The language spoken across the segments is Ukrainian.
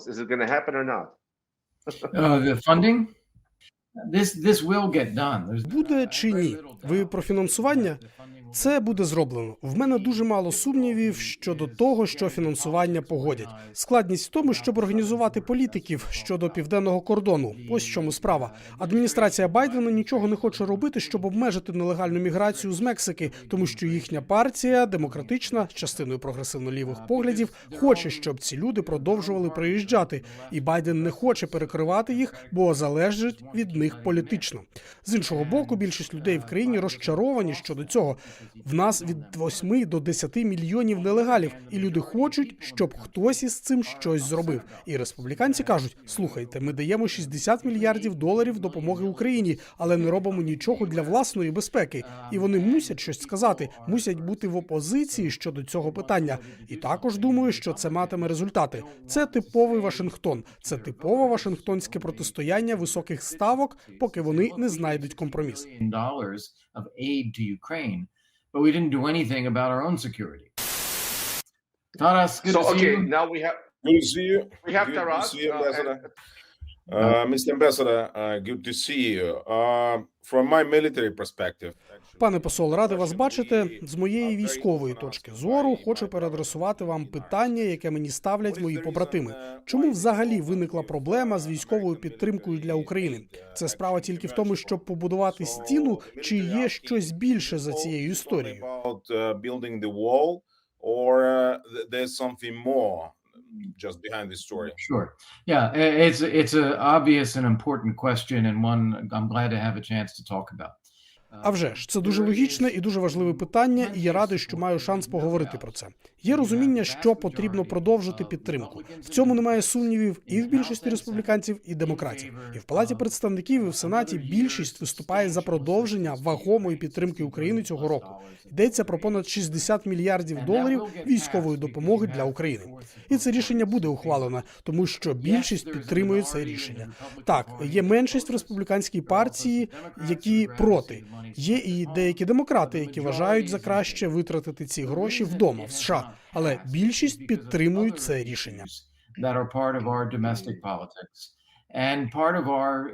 levels. Is it going to happen or not? Uh, the funding, this this will get done. There's Буде чи ні? Ви про фінансування? Це буде зроблено. В мене дуже мало сумнівів щодо того, що фінансування погодять. Складність в тому, щоб організувати політиків щодо південного кордону. Ось в чому справа. Адміністрація Байдена нічого не хоче робити, щоб обмежити нелегальну міграцію з Мексики, тому що їхня партія, демократична, частиною прогресивно-лівих поглядів, хоче, щоб ці люди продовжували приїжджати, і Байден не хоче перекривати їх, бо залежить від них політично. З іншого боку, більшість людей в країні розчаровані щодо цього. В нас від 8 до 10 мільйонів нелегалів, і люди хочуть, щоб хтось із цим щось зробив. І республіканці кажуть: слухайте, ми даємо 60 мільярдів доларів допомоги Україні, але не робимо нічого для власної безпеки. І вони мусять щось сказати, мусять бути в опозиції щодо цього питання. І також думаю, що це матиме результати. Це типовий Вашингтон, це типове Вашингтонське протистояння високих ставок, поки вони не знайдуть компроміс. Billion dollars of aid to Ukraine, but we didn't do anything about our own security. Taras, good So to see okay, you. now we have Good to see you. we have Good to Taras. see you, Ambassador. and- Uh, Mr. Ambassador, uh, good to see you. Uh, from my military perspective, Пане посол, радий вас бачити. З моєї військової точки зору хочу переадресувати вам питання, яке мені ставлять мої побратими. Чому взагалі виникла проблема з військовою підтримкою для України? Це справа тільки в тому, щоб побудувати стіну, чи є щось більше за цією історією? uh, building the wall, or uh, there's something more just behind the story. Sure. Yeah, it's it's a obvious and important question, and one I'm glad to have a chance to talk about. А вже ж це дуже логічне і дуже важливе питання, і я радий, що маю шанс поговорити про це. Є розуміння, що потрібно продовжити підтримку. В цьому немає сумнівів і в більшості республіканців, і демократів. І в палаті представників і в сенаті більшість виступає за продовження вагомої підтримки України цього року. Йдеться про понад 60 мільярдів доларів військової допомоги для України. І це рішення буде ухвалено, тому що більшість підтримує це рішення. Так, є меншість в республіканській партії, які проти. Є і деякі демократи, які вважають за краще витратити ці гроші вдома в США, але більшість підтримують це рішення.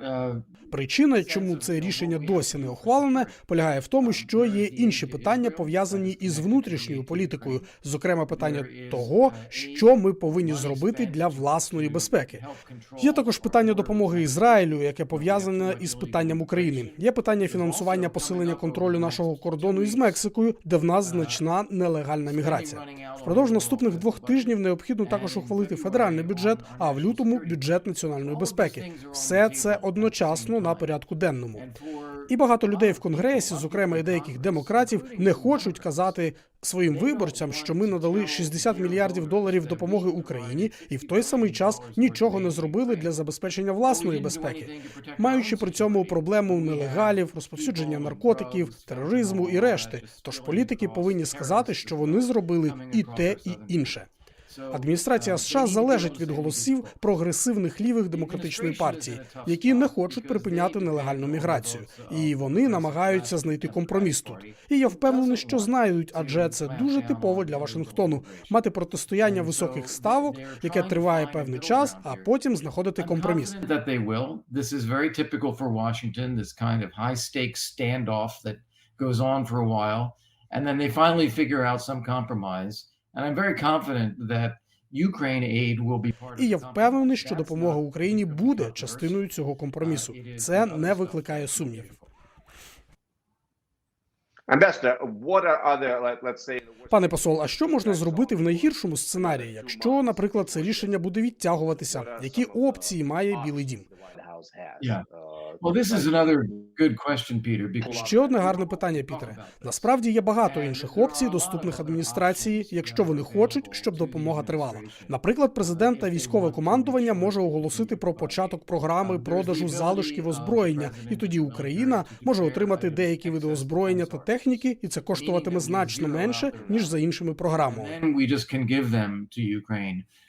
Uh, Причина, чому це рішення досі не ухвалене, полягає в тому, що є інші питання пов'язані із внутрішньою політикою, зокрема питання того, що ми повинні зробити для власної безпеки. Є також питання допомоги Ізраїлю, яке пов'язане із питанням України. Є питання фінансування посилення контролю нашого кордону із Мексикою, де в нас значна нелегальна міграція. Впродовж наступних двох тижнів необхідно також ухвалити федеральний бюджет, а в лютому бюджет національної безпеки. Все це одночасно на порядку денному. І багато людей в конгресі, зокрема і деяких демократів, не хочуть казати своїм виборцям, що ми надали 60 мільярдів доларів допомоги Україні, і в той самий час нічого не зробили для забезпечення власної безпеки, маючи при цьому проблему нелегалів, розповсюдження наркотиків, тероризму і решти. Тож політики повинні сказати, що вони зробили і те, і інше. Адміністрація США залежить від голосів прогресивних лівих демократичної партії, які не хочуть припиняти нелегальну міграцію, і вони намагаються знайти компроміс тут. І я впевнений, що знайдуть, адже це дуже типово для Вашингтону мати протистояння високих ставок, яке триває певний час, а потім знаходити компроміс. standoff that goes on for a while. And then they finally figure out some compromise. And I'm very confident that Ukraine aid will be part of І я впевнений, що допомога Україні буде частиною цього компромісу. Це не викликає сумнівів. Пане посол, а що можна зробити в найгіршому сценарії, якщо, наприклад, це рішення буде відтягуватися? Які опції має Білий Дім? The White House has? Yeah. Uh, Well, this is another good question, Peter, because Ще одне гарне питання, Пітере. Насправді є багато інших опцій, доступних адміністрації, якщо вони хочуть, щоб допомога тривала. Наприклад, президент та військове командування може оголосити про початок програми продажу залишків озброєння, і тоді Україна може отримати деякі види озброєння та техніки, і це коштуватиме значно менше ніж за іншими програмами.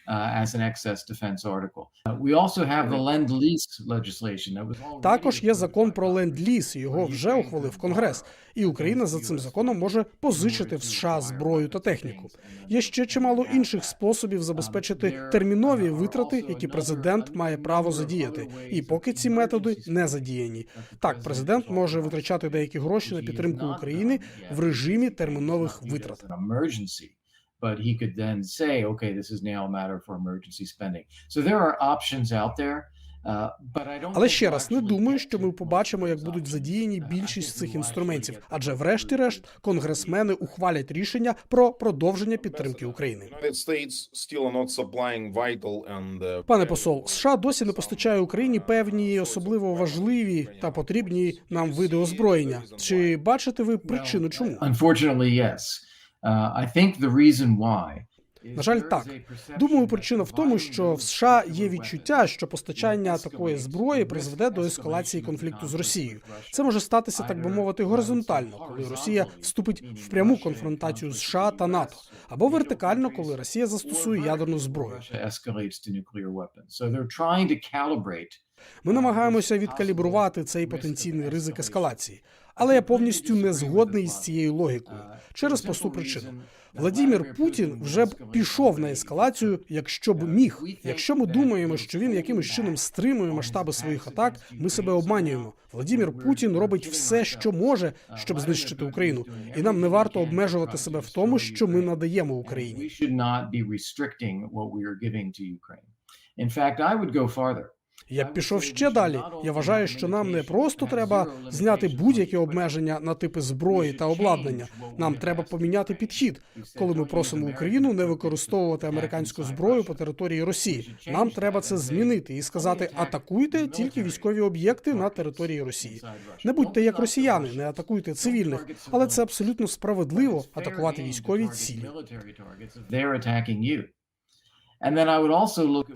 Uh, as an excess defense article. Uh, we also have the Lend-Lease legislation that was Також є закон про ленд-ліз. Його вже ухвалив Конгрес, і Україна за цим законом може позичити в США зброю та техніку. Є ще чимало інших способів забезпечити термінові витрати, які президент має право задіяти. І поки ці методи не задіяні. Так, президент може витрачати деякі гроші на підтримку України в режимі термінових витрат. But he could then say, okay, this is now a matter for emergency spending. So there are options out there. Uh, but I don't Але ще раз не думаю, що ми побачимо, як будуть задіяні Uh, більшість цих інструментів. Адже, врешті-решт, конгресмени ухвалять рішення про продовження підтримки України. Uh, Пане посол, США досі не постачає Україні певні особливо важливі та потрібні нам види озброєння. Чи бачите ви причину чому? Unfortunately, yes. Uh, I think the reason why. На жаль, так. Думаю, причина в тому, що в США є відчуття, що постачання такої зброї призведе до ескалації конфлікту з Росією. Це може статися, так би мовити, горизонтально, коли Росія вступить в пряму конфронтацію з США та НАТО, або вертикально, коли Росія застосує ядерну зброю. Ми намагаємося відкалібрувати цей потенційний ризик ескалації, але я повністю не згодний із цією логікою через просту причину. Владімір Путін вже б пішов на ескалацію, якщо б міг. Якщо ми думаємо, що він якимось чином стримує масштаби своїх атак, ми себе обманюємо. Владімір Путін робить все, що може, щоб знищити Україну, і нам не варто обмежувати себе в тому, що ми надаємо Україні. In fact, I would go farther. Я б пішов ще далі. Я вважаю, що нам не просто треба зняти будь-які обмеження на типи зброї та обладнання. Нам треба поміняти підхід, коли ми просимо Україну не використовувати американську зброю по території Росії. Нам треба це змінити і сказати: атакуйте тільки військові об'єкти на території Росії. Не будьте як росіяни, не атакуйте цивільних, але це абсолютно справедливо атакувати військові цілі.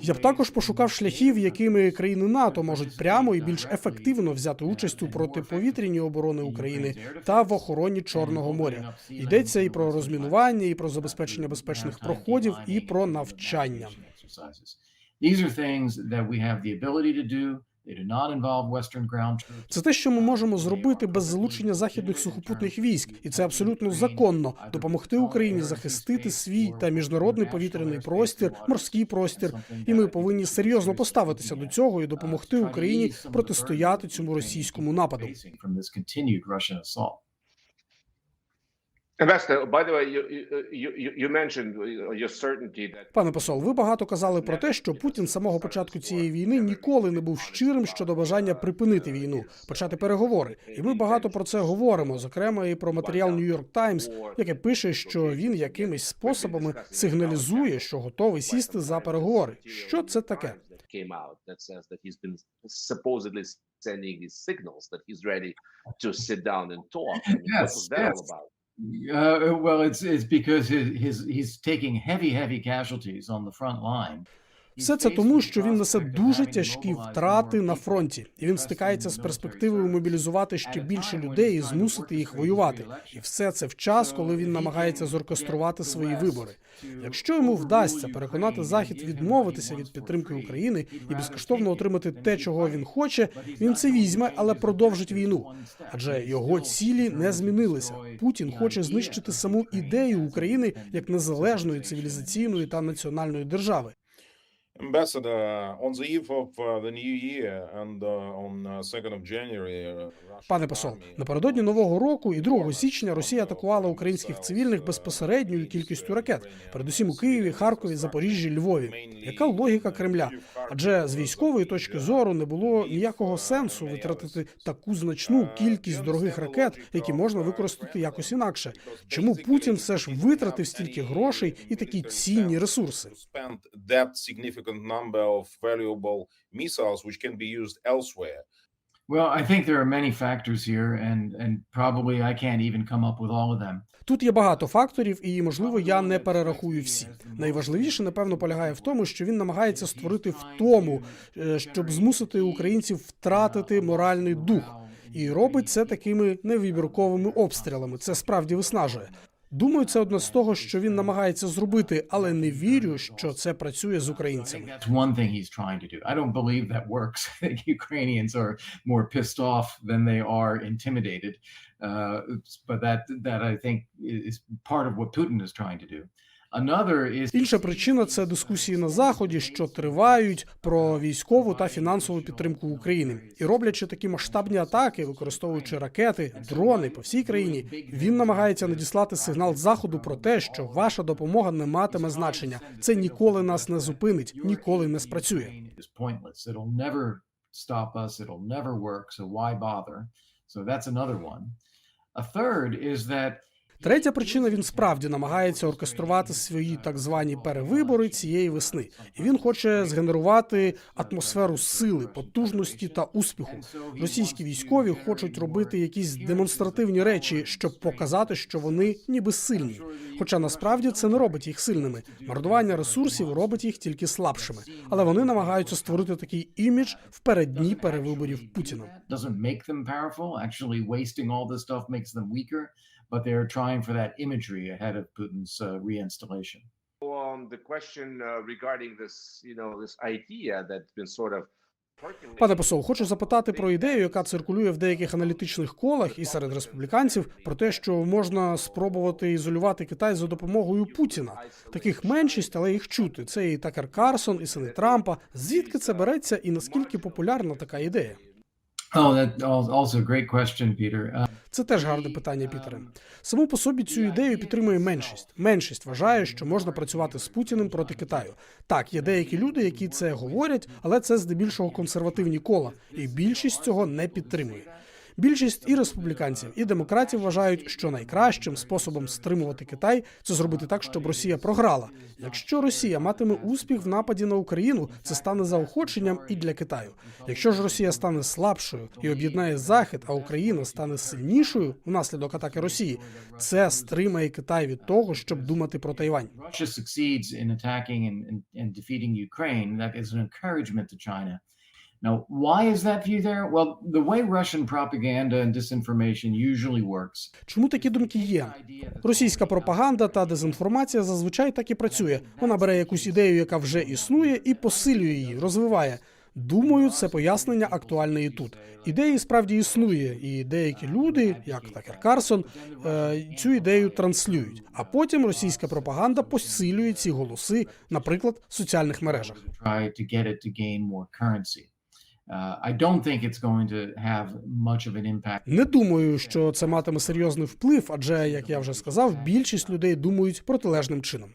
Я б також пошукав шляхів, якими країни НАТО можуть прямо і більш ефективно взяти участь у протиповітряній оборони України та в охороні Чорного моря. Йдеться і про розмінування, і про забезпечення безпечних проходів, і про навчання. Це те, що ми можемо зробити без залучення західних сухопутних військ, і це абсолютно законно допомогти Україні захистити свій та міжнародний повітряний простір, морський простір. І ми повинні серйозно поставитися до цього і допомогти Україні протистояти цьому російському нападу. Russian by the way, you, you, you, you mentioned your certainty that Пане посол, ви багато казали про те, що Путін з самого початку цієї війни ніколи не був щирим щодо бажання припинити війну, почати переговори. І ми багато про це говоримо, зокрема і про матеріал New York Times, яке пише, що він якимись способами сигналізує, що готовий сісти за переговори. Що це таке? supposedly sending these signals that he's ready to sit down and talk. I mean, what Yes, was that all about? Uh, well, it's it's because his, his he's taking heavy, heavy casualties on the front line. Все це тому, що він несе дуже тяжкі втрати на фронті, і він стикається з перспективою мобілізувати ще більше людей і змусити їх воювати. І все це в час, коли він намагається зоркеструвати свої вибори. Якщо йому вдасться переконати захід відмовитися від підтримки України і безкоштовно отримати те, чого він хоче, він це візьме, але продовжить війну. Адже його цілі не змінилися. Путін хоче знищити саму ідею України як незалежної цивілізаційної та національної держави. Пане посол, напередодні нового року і 2 січня Росія атакувала українських цивільних безпосередньою кількістю ракет, передусім у Києві, Харкові, Запоріжжі, Львові. Яка логіка Кремля? Адже з військової точки зору не було ніякого сенсу витратити таку значну кількість дорогих ракет, які можна використати якось інакше. Чому Путін все ж витратив стільки грошей і такі цінні ресурси? Significant number of valuable missiles which can be used elsewhere. Well, I think there are many factors here, and and probably I can't even come up with all of them. Тут є багато факторів, і можливо я не перерахую всі. Найважливіше, напевно, полягає в тому, що він намагається створити втому, е, щоб змусити українців втратити моральний дух, і робить це такими невибірковими обстрілами. Це справді виснажує. Думаю, це одне з того, що він намагається зробити, але не вірю, що це працює з українцями. Intimidated. Uh, but that that I think is part of what Putin is trying to do. Інша причина це дискусії на заході, що тривають про військову та фінансову підтримку України. І роблячи такі масштабні атаки, використовуючи ракети, дрони по всій країні, він намагається надіслати сигнал заходу про те, що ваша допомога не матиме значення. Це ніколи нас не зупинить, ніколи не спрацює. So that's another one. A third is that Третя причина він справді намагається оркеструвати свої так звані перевибори цієї весни, і він хоче згенерувати атмосферу сили, потужності та успіху. Російські військові хочуть робити якісь демонстративні речі, щоб показати, що вони ніби сильні. Хоча насправді це не робить їх сильними. Мордування ресурсів робить їх тільки слабшими, але вони намагаються створити такий імідж в переддні перевиборів Путіна. But they're trying for that imagery ahead of Putin's uh, reinstallation. On the question uh, regarding this, you know, this idea that's been sort of Пане посол, хочу запитати про ідею, яка циркулює в деяких аналітичних колах і серед республіканців, про те, що можна спробувати ізолювати Китай за допомогою Путіна. Таких меншість, але їх чути. Це і Такер Карсон, і сини Трампа. Звідки це береться, і наскільки популярна така ідея? Oh, also great question, Peter. Uh, Це теж гарне питання, Пітере. Саму по собі цю ідею підтримує меншість. Меншість вважає, що можна працювати з Путіним проти Китаю. Так, є деякі люди, які це говорять, але це здебільшого консервативні кола, і більшість цього не підтримує. Більшість і республіканців, і демократів вважають, що найкращим способом стримувати Китай це зробити так, щоб Росія програла. Якщо Росія матиме успіх в нападі на Україну, це стане заохоченням і для Китаю. Якщо ж Росія стане слабшою і об'єднає Захід, а Україна стане сильнішою внаслідок атаки Росії, це стримає Китай від того, щоб думати про Тайвань. Russia succeeds in. Now, why is that view there? Well, the way Russian propaganda and disinformation usually works. Чому такі думки є? Російська пропаганда та дезінформація зазвичай так і працює. Вона бере якусь ідею, яка вже існує, і посилює її, розвиває. Думаю, це пояснення актуальне і тут. Ідеї справді існує, і деякі люди, як Такер Карсон, е, цю ідею транслюють. А потім російська пропаганда посилює ці голоси, наприклад, в соціальних мережах. I don't think it's going to have much of an impact. Не думаю, що це матиме серйозний вплив, адже, як я вже сказав, більшість людей думають протилежним чином.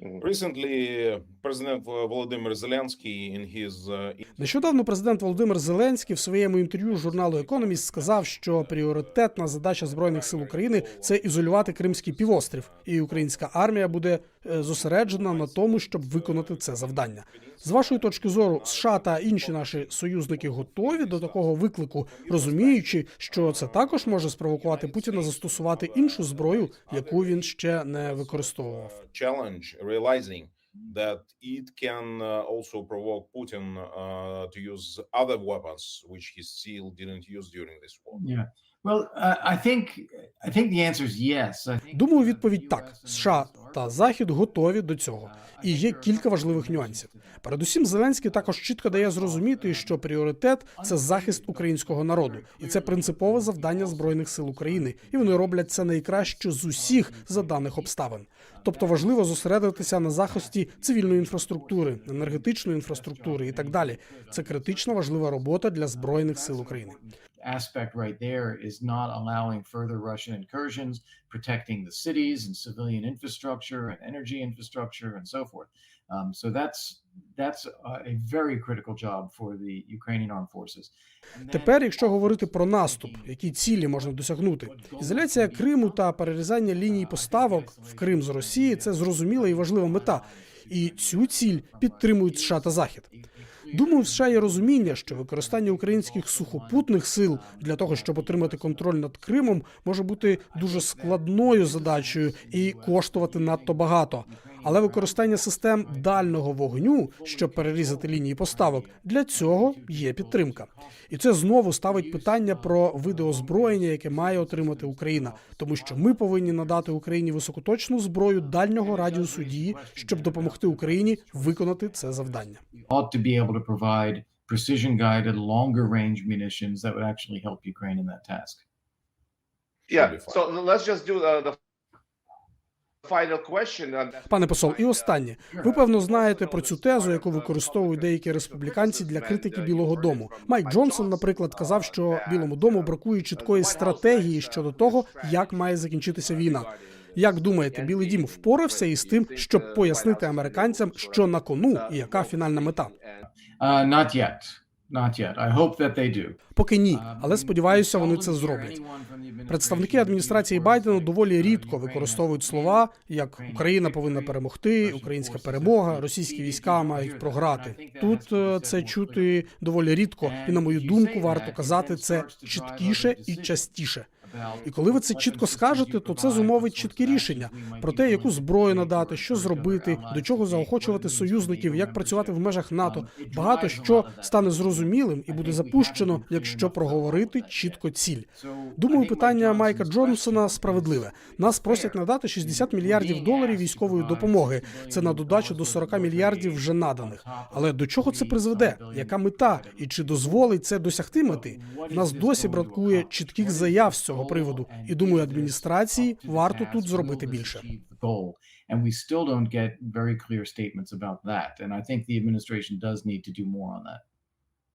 Recently, President Volodymyr Zelensky in his uh, Нещодавно президент Володимир Зеленський в своєму інтерв'ю журналу Економіст сказав, що пріоритетна задача збройних сил України це ізолювати Кримський півострів, і українська армія буде е, зосереджена на тому, щоб виконати це завдання. З вашої точки зору, США та інші наші союзники готові до такого виклику, розуміючи, що це також може спровокувати Путіна застосувати іншу зброю, яку він ще не використовував. challenge, realizing that it can uh, also provoke Putin uh, to use other weapons, which he still didn't use during this war. Yeah. Uh, Думаю, відповідь так: США та Захід готові до цього, і є кілька важливих нюансів. Передусім, Зеленський також чітко дає зрозуміти, що пріоритет це захист українського народу, і це принципове завдання збройних сил України, і вони роблять це найкраще з усіх за даних обставин. Тобто важливо зосередитися на захисті цивільної інфраструктури, енергетичної інфраструктури і так далі. Це критично важлива робота для збройних сил України. Aspect right there is not allowing further Russian incursions, protecting the cities and civilian infrastructure and energy infrastructure and so forth. Um, so that's that's a, very critical job for the Ukrainian armed forces. Тепер, якщо говорити про наступ, які цілі можна досягнути, ізоляція Криму та перерізання ліній поставок в Крим з Росії це зрозуміла і важлива мета. І цю ціль підтримують США та Захід. Думаю, в США є розуміння, що використання українських сухопутних сил для того, щоб отримати контроль над Кримом, може бути дуже складною задачею і коштувати надто багато. Але використання систем дальнього вогню, щоб перерізати лінії поставок, для цього є підтримка. І це знову ставить питання про види озброєння, яке має отримати Україна, тому що ми повинні надати Україні високоточну зброю дальнього радіусу дії, щоб допомогти Україні виконати це завдання. precision guided, longer range munitions that would actually help Ukraine in that task. Yeah. So let's just do uh, the. And Пане посол, і останнє. Ви певно знаєте про цю тезу, яку використовують деякі республіканці для критики Білого Дому. Майк Джонсон, наприклад, казав, що Білому дому бракує чіткої стратегії щодо того, як має закінчитися війна. Як думаєте, Білий Дім впорався із тим, щоб пояснити американцям, що на кону і яка фінальна мета? Uh, not yet. Поки ні, але сподіваюся, вони це зроблять. Представники адміністрації Байдена доволі рідко використовують слова як Україна повинна перемогти, українська перемога, російські війська мають програти. Тут е, це чути доволі рідко, і на мою думку, варто казати це чіткіше і частіше. І коли ви це чітко скажете, то це зумовить чіткі рішення про те, яку зброю надати, що зробити, до чого заохочувати союзників, як працювати в межах НАТО. Багато що стане зрозумілим і буде запущено, якщо проговорити чітко ціль. Думаю, питання Майка Джонсона справедливе. Нас просять надати 60 мільярдів доларів військової допомоги. Це на додачу до 40 мільярдів вже наданих. Але до чого це призведе? Яка мета? І чи дозволить це досягти мети? В нас досі бракує чітких заяв з цього приводу. І думаю, адміністрації варто тут зробити більше. And we still don't get very clear statements about that. And I think the administration does need to do more on that.